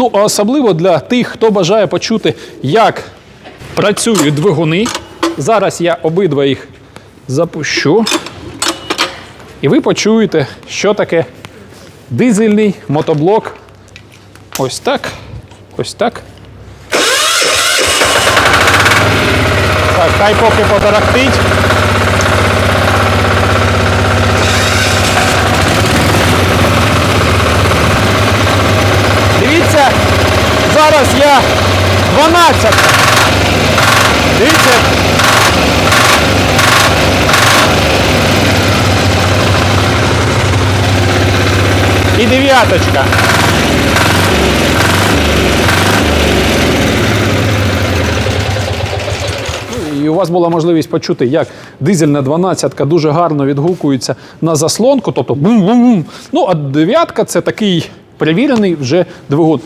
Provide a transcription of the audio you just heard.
Ну, а особливо для тих, хто бажає почути, як працюють двигуни. Зараз я обидва їх запущу. І ви почуєте, що таке дизельний мотоблок. Ось так. Ось так. Так, хай поки потарахтить. Дивіться, зараз я 12. Дивіться. І дев'яточка. І у вас була можливість почути, як дизельна 12 дуже гарно відгукується на заслонку, тобто бум-бум-бум. Ну, а дев'ятка це такий перевірений вже двигун.